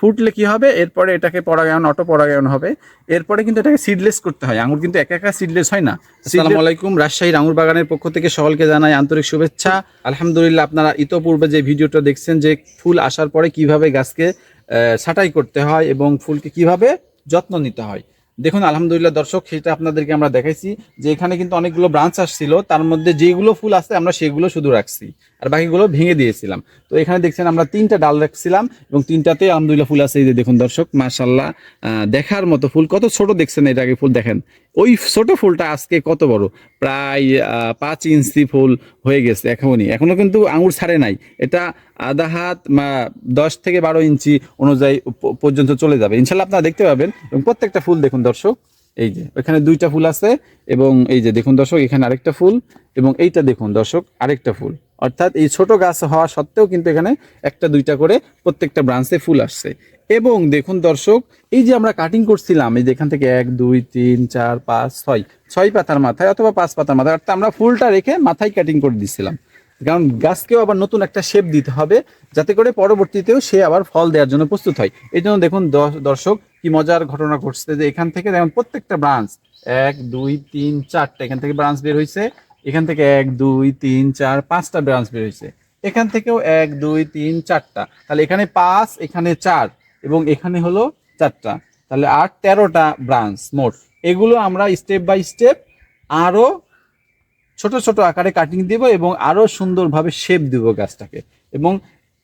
ফুটলে কি হবে? এরপরে এটাকে পরাগায়ন অটো পরাগায়ন হবে। এরপরে কিন্তু এটাকে সিডলেস করতে হয়। আঙুর কিন্তু একা একা সিডলেস হয় না। আসসালামু আলাইকুম। রাজশাহীর আঙুর বাগানের পক্ষ থেকে সকলকে জানাই আন্তরিক শুভেচ্ছা। আলহামদুলিল্লাহ আপনারা ইতোপূর্বে যে ভিডিওটা দেখছেন যে ফুল আসার পরে কীভাবে গাছকে ছাঁটাই করতে হয় এবং ফুলকে কীভাবে যত্ন নিতে হয়। দেখুন আলহামদুলিল্লাহ দর্শক সেটা আপনাদেরকে আমরা দেখাইছি যে এখানে কিন্তু অনেকগুলো ব্রাঞ্চ আসছিল। তার মধ্যে যেগুলো ফুল আছে আমরা সেগুলো শুধু রাখছি। আর বাকিগুলো ভেঙে দিয়েছিলাম। তো এখানে দেখছেন আমরা তিনটা ডাল রাখছিলাম এবং তিনটাতে আলহামদুলিল্লাহ ফুল আছে এই যে দেখুন দর্শক মাশাল্লাহ দেখার মতো ফুল। কত ছোট দেখছেন এর আগে ফুল দেখেন। ওই ছোট ফুলটা আজকে কত বড়? প্রায় পাঁচ ইঞ্চি ফুল হয়ে গেছে এখনই। এখনও কিন্তু আঙুর ছাড়ে নাই। এটা আধা হাত দশ থেকে বারো ইঞ্চি অনুযায়ী পর্যন্ত চলে যাবে। ইনশাল্লাহ আপনারা দেখতে পাবেন। এবং প্রত্যেকটা ফুল দেখুন দর্শক। এই যে, এখানে দুইটা ফুল আছে এবং এই যে, দেখুন দর্শক, এখানে আরেকটা ফুল এবং এইটা দেখুন দর্শক, আরেকটা ফুল। অর্থাৎ এই ছোট গাছ হওয়া সত্ত্বেও কিন্তু এখানে একটা দুইটা করে প্রত্যেকটা ব্রাঞ্চে ফুল আসছে। এবং দেখুন দর্শক, এই যে আমরা কাটিং করছিলাম, এই যে এখান থেকে এক, দুই, তিন, চার, পাঁচ, ছয় ছয় পাতার মাথায় অথবা পাঁচ পাতার মাথায়, অর্থাৎ আমরা ফুলটা রেখে মাথায় কাটিং করে দিচ্ছিলাম কারণ গাছকেও আবার নতুন একটা শেপ দিতে হবে, যাতে করে পরবর্তীতেও সে আবার ফল দেওয়ার জন্য প্রস্তুত হয়। এই জন্য দেখুন দর্শক, কি মজার ঘটনা ঘটছে যে এখান থেকে যেমন প্রত্যেকটা ব্রাঞ্চ এক, দুই, তিন, চারটা এখান থেকে ব্রাঞ্চ বের হয়েছে এখান থেকে এক, দুই, তিন, চার, পাঁচটা ব্রাঞ্চ বের হয়েছে এখান থেকেও এক, দুই, তিন, চারটা। তাহলে এখানে পাঁচ, এখানে চার এবং এখানে হলো চারটা। তাহলে আট তেরোটা ব্রাঞ্চ মোট। এগুলো আমরা স্টেপ বাই স্টেপ আরও ছোট ছোট আকারে কাটিং দিব এবং আরও সুন্দরভাবে শেপ দিব গাছটাকে। এবং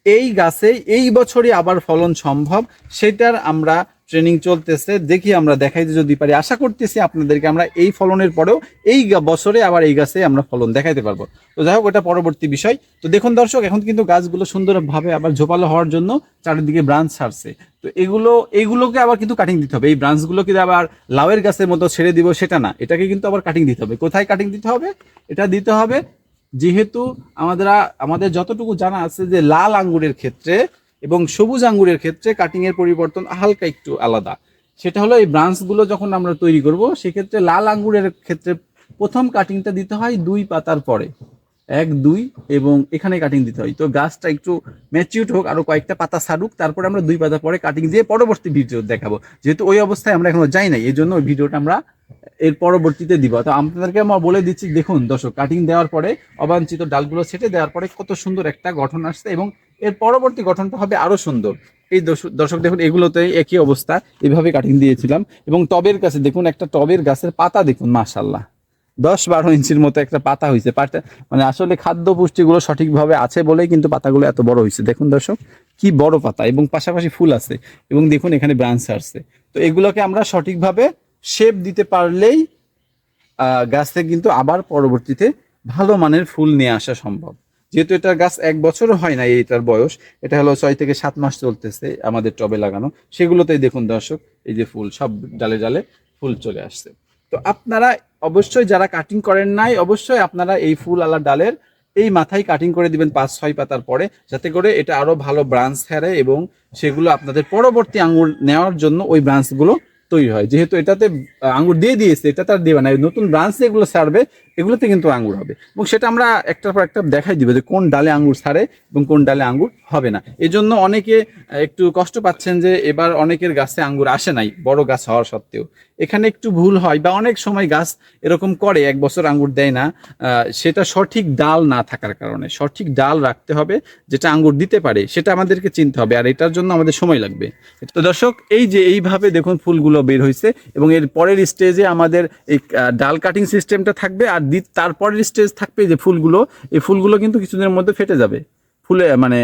এই গাছে এই বছরই আবার ফলন সম্ভব, সেটার আমরা ট্রেনিং চলতেছে, দেখি আমরা দেখাইতে যদি পারি। আশা করতেছি আপনাদেরকে আমরা এই ফলনের পরেও এই বছরে আবার এই গাছে আমরা ফলন দেখাইতে পারব। তো যাই হোক, এটা পরবর্তী বিষয়। তো দেখুন দর্শক, এখন কিন্তু গাছগুলো সুন্দরভাবে আবার ঝোপালো হওয়ার জন্য চারিদিকে ব্রাঞ্চ ছাড়ছে। তো এগুলো এইগুলোকে আবার কিন্তু কাটিং দিতে হবে। এই ব্রাঞ্চগুলোকে আবার লাউয়ের গাছের মতো ছেড়ে দিব, সেটা না। এটাকে কিন্তু আবার কাটিং দিতে হবে। কোথায় কাটিং দিতে হবে? এটা দিতে হবে যেহেতু আমাদের আমাদের যতটুকু জানা আছে যে লাল আঙ্গুরের ক্ষেত্রে এবং সবুজ আঙ্গুরের ক্ষেত্রে কাটিং এর পরিবর্তন হালকা একটু আলাদা। সেটা হলো এই ব্রাঞ্চগুলো যখন আমরা তৈরি করব, সেক্ষেত্রে লাল আঙ্গুরের ক্ষেত্রে প্রথম কাটিংটা দিতে হয় দুই পাতার পরে। এক, দুই এবং এখানে কাটিং দিতে হয়। তো গাছটা একটু ম্যাচিউড হোক, আরও কয়েকটা পাতা সারুক, তারপরে আমরা দুই পাতা পরে কাটিং দিয়ে পরবর্তী ভিডিও দেখাবো। যেহেতু ওই অবস্থায় আমরা এখনও যাই নাই এই জন্য ওই ভিডিওটা আমরা এর পরবর্তীতে দিব। তো আপনাদেরকে আমরা বলে দিচ্ছি, দেখুন দর্শক কাটিং দেওয়ার পরে অবাঞ্ছিত ডালগুলো ছেটে দেওয়ার পরে কত সুন্দর একটা গঠন আসছে এবং এর পরবর্তী গঠনটা হবে আরও সুন্দর। এই দর্শক- দেখুন, এগুলোতে একই অবস্থা, এভাবে কাটিং দিয়েছিলাম। এবং টবের কাছে দেখুন, একটা টবের গাছের পাতা দেখুন মাশাল্লাহ দশ বারো ইঞ্চির মতো একটা পাতা হয়েছে। পাতা মানে আসলে খাদ্য পুষ্টিগুলো সঠিকভাবে আছে বলেই কিন্তু পাতাগুলো এত বড় হয়েছে। দেখুন দর্শক, কি বড় পাতা। এবং পাশাপাশি ফুল আছে। এবং দেখুন, এখানে ব্রাঞ্চ আসছে। তো এগুলোকে আমরা সঠিকভাবে শেপ দিতে পারলেই গাছ থেকে কিন্তু আবার পরবর্তীতে ভালো মানের ফুল নিয়ে আসা সম্ভব। যেহেতু এটা গাছ এক বছরও হয় না এটার বয়স, এটা হলো ছয় থেকে সাত মাস চলতেছে আমাদের টবে লাগানো। সেগুলোতেই দেখুন দর্শক, এই যে ফুল, সব ডালে ডালে ফুল চলে আসছে। তো আপনারা অবশ্যই যারা কাটিং করেন নাই, অবশ্যই আপনারা এই ফুল আলা ডালের এই মাথায় কাটিং করে দিবেন পাঁচ, ছয় পাতার পরে, যাতে করে এটা আরও ভালো ব্রাঞ্চ ছাড়ে এবং সেগুলো আপনাদের পরবর্তী আঙুর নেওয়ার জন্য ওই ব্রাঞ্চগুলো তৈরি হয়। যেহেতু এটাতে আঙুর দিয়ে দিয়েছে, এটা তার দেবে না, নতুন ব্রাঞ্চ যেগুলো ছাড়বে এগুলোতে কিন্তু আঙ্গুর হবে। এবং সেটা আমরা একটার পর একটা দেখাই দিব যে কোন ডালে আঙ্গুর ছাড়ে এবং কোন ডালে আঙ্গুর হবে না। এই জন্য অনেকে একটু কষ্ট পাচ্ছেন যে এবার অনেকের গাছে আঙ্গুর আসে নাই, বড় গাছ হওয়ার সত্ত্বেও। এখানে একটু ভুল হয় বা অনেক সময় গাছ এরকম করে, এক বছর আঙ্গুর দেয় না সেটা সঠিক ডাল না থাকার কারণে। সঠিক ডাল রাখতে হবে যেটা আঙ্গুর দিতে পারে, সেটা আমাদেরকে চিনতে হবে, আর এটার জন্য আমাদের সময় লাগবে। তো দর্শক, এই যে এইভাবে দেখুন ফুলগুলো বের হয়েছে এবং এর পরের স্টেজে আমাদের এই ডাল কাটিং সিস্টেমটা থাকবে, আর তারপরের স্টেজ থাকবে যে ফুলগুলো, এই ফুলগুলো কিন্তু কিছুদিনের মধ্যে ফেটে যাবে। ফুলে মানে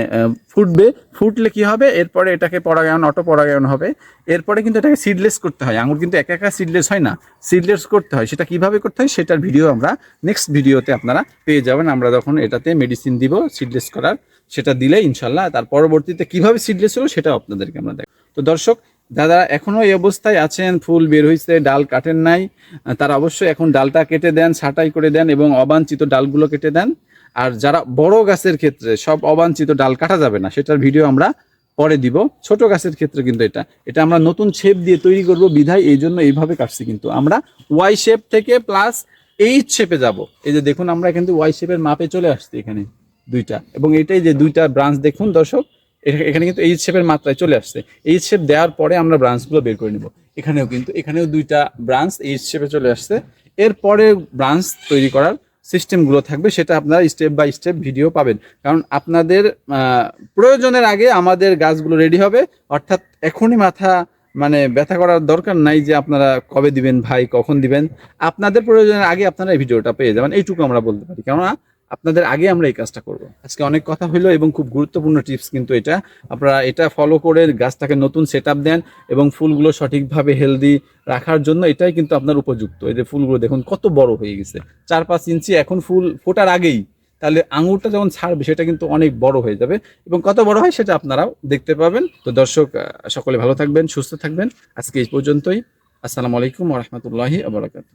ফুটবে। ফুটলে কি হবে? এরপরে এটাকে পরাগায়ন অটো পরাগায়ন হবে। এরপরে কিন্তু এটাকে সিডলেস করতে হয়। আঙুর কিন্তু একা একা সিডলেস হয় না। সিডলেস করতে হয়। সেটা কীভাবে করতে হয়? সেটার ভিডিও আমরা নেক্সট ভিডিওতে আপনারা পেয়ে যাবেন। আমরা তখন এটাতে মেডিসিন দিব সিডলেস করার, সেটা দিলে ইনশাল্লাহ তার পরবর্তীতে কীভাবে সিডলেস হলো সেটা আপনাদেরকে আমরা দেখ তো দর্শক দাদা, এখনও এই অবস্থায় আছেন, ফুল বের হয়েছে ডাল কাটেন নাই, তারা অবশ্যই এখন ডালটা কেটে দেন, ছাঁটাই করে দেন এবং অবাঞ্ছিত ডালগুলো কেটে দেন। আর যারা বড় গাছের ক্ষেত্রে সব অবাঞ্ছিত ডাল কাটা যাবে না, সেটার ভিডিও আমরা পরে দিব। ছোট গাছের ক্ষেত্রে কিন্তু এটা। এটা আমরা নতুন শেপ দিয়ে তৈরি করব, বিধায় এই জন্য এইভাবে কাটছি কিন্তু। আমরা ওয়াই শেপ থেকে প্লাস এইচ শেপে যাব। এই যে দেখুন, আমরা কিন্তু ওয়াই শেপের মাপে চলে আসছি এখানে দুইটা। এবং এটাই যে দুইটা ব্রাঞ্চ দেখুন দর্শক এখানে কিন্তু এইচ শেপের মাত্রায় চলে আসছে। এইচ শেপ দেওয়ার পরে আমরা ব্রাঞ্চগুলো বের করে নিব। এখানেও কিন্তু, এখানেও দুইটা ব্রাঞ্চ এইচ শেপে চলে আসছে। এরপরে ব্রাঞ্চ তৈরি করার সিস্টেমগুলো থাকবে, সেটা আপনারা স্টেপ বাই স্টেপ ভিডিও পাবেন। কারণ আপনাদের প্রয়োজনের আগে আমাদের গাছগুলো রেডি হবে। অর্থাৎ এখনই মাথা মানে ব্যথা করার দরকার নাই যে আপনারা কবে দিবেন, ভাই কখন দিবেন। আপনাদের প্রয়োজনের আগে আপনারা এই ভিডিওটা পেয়ে যাবেন। এইটুকু আমরা বলতে পারি। কেননা আপনাদের আগে আমরা এই কাজটা করব। আজকে অনেক কথা হইল এবং খুব গুরুত্বপূর্ণ টিপস কিন্তু এটা। আপনারা এটা ফলো করে গাছটাকে নতুন সেট দেন এবং ফুলগুলো সঠিকভাবে হেলদি রাখার জন্য এটাই কিন্তু আপনার উপযুক্ত। এই যে ফুলগুলো দেখুন কত বড় হয়ে গেছে। চার পাঁচ ইঞ্চি এখন ফুল ফোটার আগেই তাহলে আঙুরটা যখন ছাড়বে সেটা কিন্তু অনেক বড় হয়ে যাবে এবং কত বড় হয় সেটা আপনারাও দেখতে পাবেন। তো দর্শক, সকলে ভালো থাকবেন, সুস্থ থাকবেন। আজকে এই পর্যন্তই। আসসালামু আলাইকুম রহমতুল্লাহি আবরাকাত